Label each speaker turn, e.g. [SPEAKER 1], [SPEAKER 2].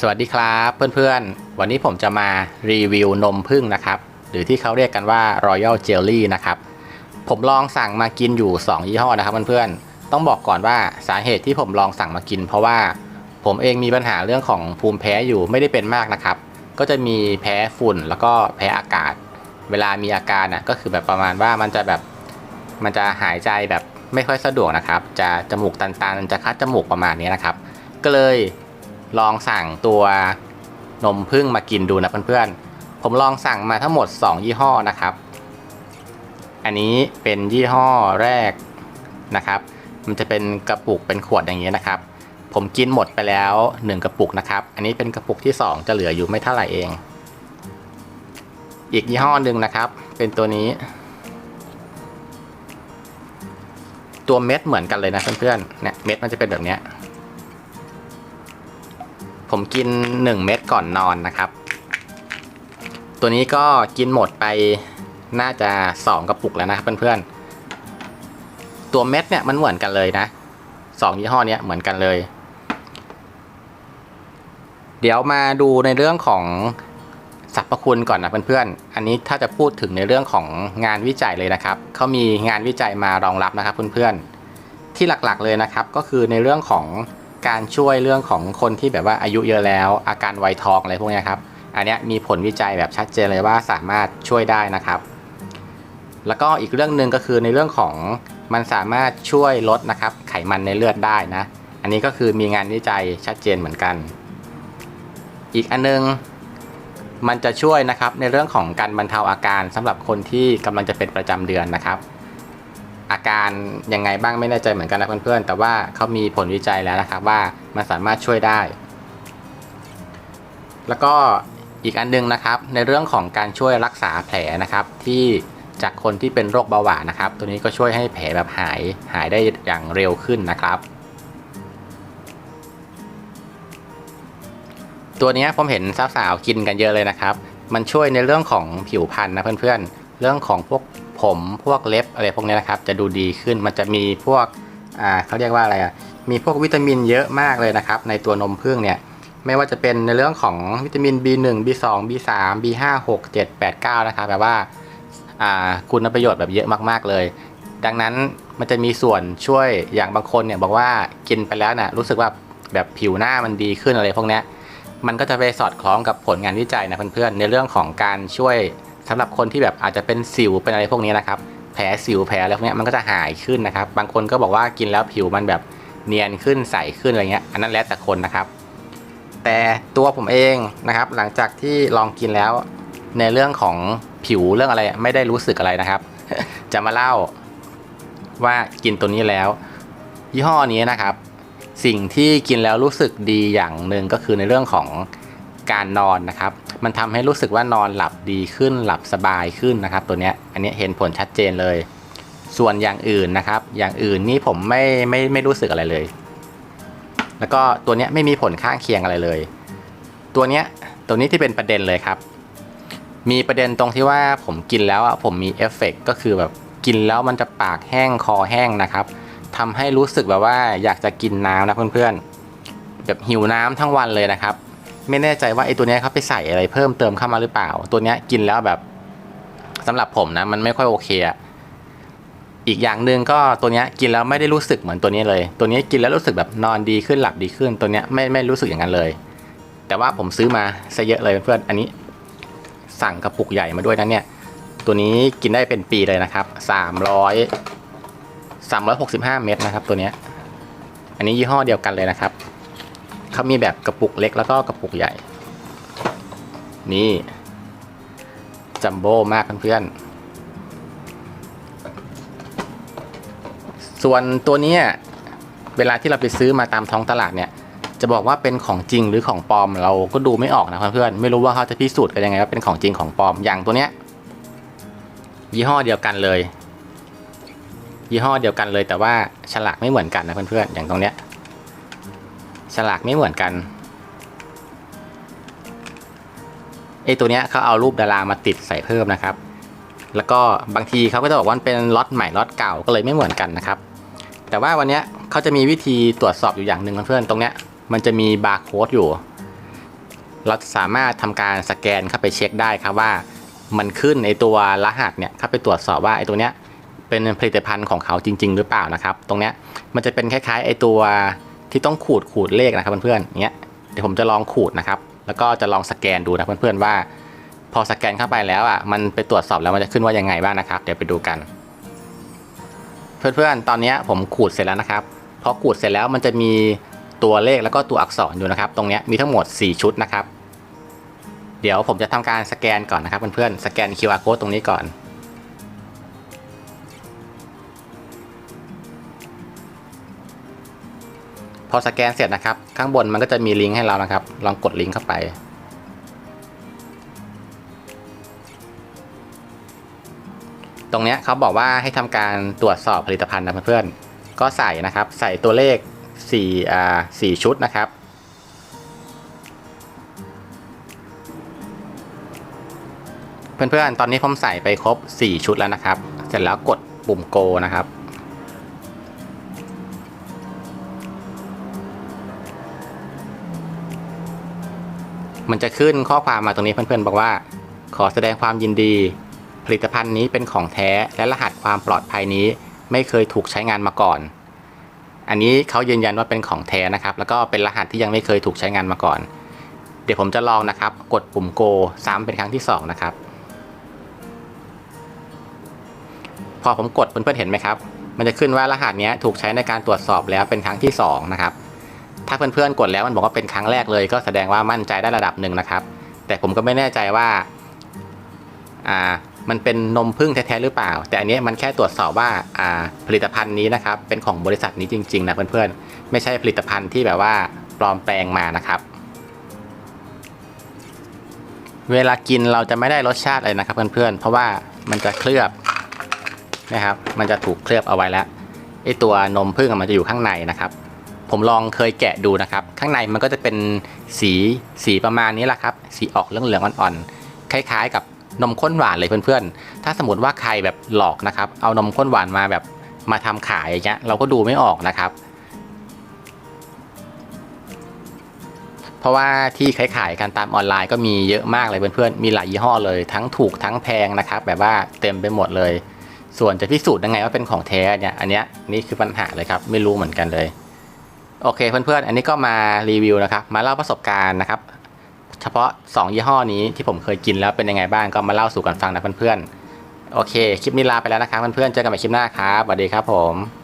[SPEAKER 1] สวัสดีครับเพื่อนๆ วันนี้ผมจะมารีวิวนมผึ้งนะครับ หรือที่เขาเรียกกันว่า Royal Jelly นะครับ ผมลองสั่งมากินอยู่ 2 ยี่ห้อนะครับเพื่อนๆ ต้องบอกก่อนว่าสาเหตุที่ผมลองสั่งมากิน เพราะว่าผมเองมีปัญหาเรื่องของภูมิแพ้อยู่ไม่ได้เป็นมากนะครับ ก็จะมีแพ้ฝุ่นแล้วก็แพ้อากาศ เวลามีอาการน่ะก็คือแบบประมาณว่ามันจะแบบมันจะหายใจแบบไม่ค่อยสะดวกนะครับ จะจมูกตันๆ จะคัดจมูกประมาณนี้นะครับ ก็เลย ลองสั่งตัวนมผึ้งมากินดูนะเพื่อนๆ ผมลองสั่งมาทั้งหมด 2 ยี่ห้อนะครับ อันนี้เป็นยี่ห้อแรกนะครับ มันจะเป็นกระปุกเป็นขวดอย่างนี้นะครับ ผมกินหมดไปแล้ว 1 กระปุกนะครับ อันนี้เป็นกระปุกที่ 2 จะเหลืออยู่ไม่เท่าไหร่เอง อีกยี่ห้อหนึ่งนะครับ เป็นตัวนี้ ตัวเม็ดเหมือนกันเลยนะเพื่อนๆ เนี่ยเม็ดมันจะเป็นแบบเนี้ย ผมกิน 1 เม็ดก่อนนอนนะครับ ตัวนี้ก็กินหมดไปน่าจะ 2 กระปุกแล้วนะครับเพื่อนๆ ตัวเม็ดเนี่ยมันเหมือนกันเลยนะสองยี่ห้อเนี้ยเหมือนกันเลย เดี๋ยวมาดูในเรื่องของสรรพคุณก่อนนะเพื่อนๆ อันนี้ถ้าจะพูดถึงในเรื่องของงานวิจัยเลยนะครับเขามีงานวิจัยมารองรับนะครับเพื่อนๆ ที่หลักๆเลยนะครับ ก็คือในเรื่องของ การช่วยเรื่องของคนที่แบบว่าอายุเยอะแล้ว อาการไวทองอะไรพวกนี้ครับ อันนี้มีผลวิจัยแบบชัดเจนเลยว่าสามารถช่วยได้นะครับ แล้วก็อีกเรื่องหนึ่งก็คือในเรื่องของมันสามารถช่วยลดนะครับ ไขมันในเลือดได้นะ อันนี้ก็คือมีงานวิจัยชัดเจนเหมือนกัน อีกอันนึงมันจะช่วยนะครับในเรื่องของการบรรเทาอาการสำหรับคนที่กำลังจะเป็นประจำเดือนนะครับ อาการยังไงบ้างไม่แน่ใจเหมือนกันนะเพื่อนๆ แต่ว่าเขามีผลวิจัยแล้วนะครับว่ามันสามารถช่วยได้ แล้วก็อีกอันนึงนะครับ ในเรื่องของการช่วยรักษาแผลนะครับที่จากคนที่เป็นโรคเบาหวานนะครับ ตัวนี้ก็ช่วยให้แผลแบบหายหายได้อย่างเร็วขึ้นนะครับ ตัวนี้ผมเห็นสาวๆกินกันเยอะเลยนะครับ มันช่วยในเรื่องของผิวพรรณนะเพื่อนๆ เรื่องของพวก ผมพวกเล็บอะไรพวกนี้นะครับ จะดูดีขึ้นมันจะมีพวกอ่าเขาเรียกว่าอะไรอะมีพวกวิตามินเยอะมากเลยนะครับ ในตัวนมผึ้งเนี่ยไม่ว่าจะเป็นในเรื่องของวิตามิน B1 B2 B3 B5 6 7 8 9 นะครับแบบว่าอ่าคุณประโยชน์แบบเยอะมากๆเลย ดังนั้นมันจะมีส่วนช่วยอย่างบางคนเนี่ยบอกว่ากินไปแล้วน่ะรู้สึกว่าแบบผิวหน้ามันดีขึ้นอะไรพวกนี้มันก็จะไปสอดคล้องกับผลงานวิจัยนะเพื่อนๆในเรื่องของการช่วย สำหรับคนที่แบบอาจจะเป็นสิวเป็นอะไรพวกนี้นะครับ แผลสิวแผลอะไรพวกนี้มันก็จะหายขึ้นนะครับ บางคนก็บอกว่ากินแล้วผิวมันแบบเนียนขึ้นใสขึ้นอะไรเงี้ย อันนั้นแล้วแต่คนนะครับ แต่ตัวผมเองนะครับ หลังจากที่ลองกินแล้ว ในเรื่องของผิวเรื่องอะไรไม่ได้รู้สึกอะไรนะครับ จะมาเล่าว่ากินตัวนี้แล้ว ยี่ห้อนี้นะครับ สิ่งที่กินแล้วรู้สึกดีอย่างหนึ่งก็คือในเรื่องของ การนอนนะครับ มันทำให้รู้สึกว่านอนหลับดีขึ้นหลับสบายขึ้นนะครับ ตัวเนี้ยอันนี้เห็นผลชัดเจนเลย ส่วนอย่างอื่นนะครับ อย่างอื่นนี่ผมไม่ไม่ไม่รู้สึกอะไรเลย แล้วก็ตัวเนี้ยไม่มีผลข้างเคียงอะไรเลย ตัวเนี้ยตัวนี้ที่เป็นประเด็นเลยครับ มีประเด็นตรงที่ว่าผมกินแล้วอะผมมีเอฟเฟกต์ก็คือแบบกินแล้วมันจะปากแห้งคอแห้งนะครับทำให้รู้สึกแบบว่าอยากจะกินน้ำนะเพื่อนๆแบบหิวน้ำทั้งวันเลยนะครับ ไม่แน่ใจว่าไอ้ตัวนี้เขาไปใส่อะไรเพิ่มเติมเข้ามาหรือเปล่า ตัวนี้กินแล้วแบบสำหรับผมนะ มันไม่ค่อยโอเคอะอีกอย่างหนึ่งก็ตัวนี้กินแล้วไม่ได้รู้สึกเหมือนตัวนี้เลย ตัวนี้กินแล้วรู้สึกแบบนอนดีขึ้นหลับดีขึ้น ตัวนี้ไม่ไม่รู้สึกอย่างนั้นเลย แต่ว่าผมซื้อมาซะเยอะเลยเพื่อนๆอันนี้ สั่งกระปุกใหญ่มาด้วยนะเนี่ย ตัวนี้กินได้เป็นปีเลยนะครับ300 365เม็ดนะครับ ตัวนี้ อันนี้ยี่ห้อเดียวกันเลยนะครับ เขามีแบบกระปุกเล็กแล้วก็กระปุกใหญ่ นี่ จัมโบ้มากเพื่อนๆ ส่วนตัวนี้เวลาที่เราไปซื้อมาตามท้องตลาดเนี่ย จะบอกว่าเป็นของจริงหรือของปลอมเราก็ดูไม่ออกนะเพื่อนๆ ไม่รู้ว่าเขาจะพิสูจน์กันยังไงว่าเป็นของจริงของปลอม อย่างตัวเนี้ยยี่ห้อเดียวกันเลย ยี่ห้อเดียวกันเลยแต่ว่าฉลากไม่เหมือนกันนะเพื่อนๆ อย่างตรงเนี้ย ฉลากไม่เหมือนกันไอตัวเนี้ยเขาเอารูปดารามาติดใส่เพิ่มนะครับ แล้วก็บางทีเขาก็จะบอกว่ามันเป็นล็อตใหม่ล็อตเก่าก็เลยไม่เหมือนกันนะครับ แต่ว่าวันเนี้ยเขาจะมีวิธีตรวจสอบอยู่อย่างหนึ่งเพื่อนตรงเนี้ยมันจะมีบาร์โค้ดอยู่ เราสามารถทำการสแกนเข้าไปเช็คได้ครับว่า มันขึ้นในตัวรหัสเนี่ยเข้าไปตรวจสอบว่าไอ้ตัวเนี้ยเป็นผลิตภัณฑ์ของเขาจริง ๆ หรือเปล่านะครับ ตรงเนี้ยมันจะเป็นคล้ายๆไอ้ตัว ที่ต้องขูดขูดเลขนะครับเพื่อนๆเนี้ยเดี๋ยวผมจะลองขูดนะครับ แล้วก็จะลองสแกนดูนะเพื่อนๆว่า พอสแกนเข้าไปแล้วอะมันไปตรวจสอบแล้วมันจะขึ้นว่ายังไงบ้างนะครับ เดี๋ยวไปดูกัน เพื่อนๆ ตอนนี้ผมขูดเสร็จแล้วนะครับพอขูดเสร็จแล้วมันจะมีตัวเลขแล้วก็ตัวอักษรอยู่นะครับ ตรงนี้มีทั้งหมด 4 ชุดนะครับ เดี๋ยวผมจะทำการสแกนก่อนนะครับเพื่อนๆสแกน QR code ตรงนี้ก่อน อสแกนเสร็จนะครับ ข้างบนมันก็จะมีลิงก์ให้เรานะครับ ลองกดลิงก์เข้าไป ตรงนี้เขาบอกว่าให้ทำการตรวจสอบผลิตภัณฑ์นะเพื่อนๆก็ใส่นะครับ ใส่ตัวเลข4อ่า4ชุดนะครับเพื่อนๆ ตอนนี้ผมใส่ไปครบ 4 ชุดแล้วนะครับ เสร็จแล้วกดปุ่มโกนะครับ มันจะขึ้นข้อความมาตรงนี้เพื่อนๆ บอกว่า ขอแสดงความยินดี ผลิตภัณฑ์นี้เป็นของแท้และรหัสความปลอดภัยนี้ไม่เคยถูกใช้งานมาก่อน อันนี้เขายืนยันว่าเป็นของแท้นะครับ แล้วก็เป็นรหัสที่ยังไม่เคยถูกใช้งานมาก่อน เดี๋ยวผมจะลองนะครับ กดปุ่มโกซ้ำเป็นครั้งที่สองนะครับ พอผมกดเพื่อนๆเห็นไหมครับ มันจะขึ้นว่ารหัสนี้ถูกใช้ในการตรวจสอบแล้วเป็นครั้งที่สองนะครับ ถ้าเพื่อนๆกดแล้วมันบอกว่าเป็นครั้งแรกเลย ก็แสดงว่ามั่นใจได้ระดับหนึ่งนะครับ แต่ผมก็ไม่แน่ใจว่าอ่ามันเป็นนมผึ้งแท้ๆหรือเปล่า แต่อันนี้มันแค่ตรวจสอบว่าอ่าผลิตภัณฑ์นี้นะครับเป็นของบริษัทนี้จริงๆนะเพื่อนๆไม่ใช่ผลิตภัณฑ์ที่แบบว่าปลอมแปลงมานะครับ เวลากินเราจะไม่ได้รสชาติอะไรนะครับเพื่อนๆเพราะว่ามันจะเคลือบนะครับ มันจะถูกเคลือบเอาไว้แล้วไอตัวนมผึ้งมันจะอยู่ข้างในนะครับ ผมลองเคยแกะดูนะครับ ข้างในมันก็จะเป็นสีสีประมาณนี้แหละครับ สีออกเหลืองๆอ่อนๆคล้ายๆ กับนมข้นหวานเลยเพื่อนๆ ถ้าสมมติว่าใครแบบหลอกนะครับ เอานมข้นหวานมาแบบมาทำขายอย่างเงี้ยเราก็ดูไม่ออกนะครับ เพราะว่าที่ขายๆกันตามออนไลน์ก็มีเยอะมากเลยเพื่อนๆ มีหลายยี่ห้อเลย ทั้งถูกทั้งแพงนะครับ แบบว่าเต็มไปหมดเลย ส่วนจะพิสูจน์ยังไงว่าเป็นของแท้เนี่ย อันเนี้ยนี่คือปัญหาเลยครับ ไม่รู้เหมือนกันเลย โอเคเพื่อนๆ อันนี้ก็มารีวิวนะครับ มาเล่าประสบการณ์นะครับ เฉพาะ 2 ยี่ห้อนี้ที่ผมเคยกินแล้วเป็นยังไงบ้างก็มาเล่าสู่กันฟังนะเพื่อนๆ โอเค คลิปนี้ลาไปแล้วนะครับเพื่อนๆ เจอกันใหม่คลิปหน้าครับ สวัสดีครับผม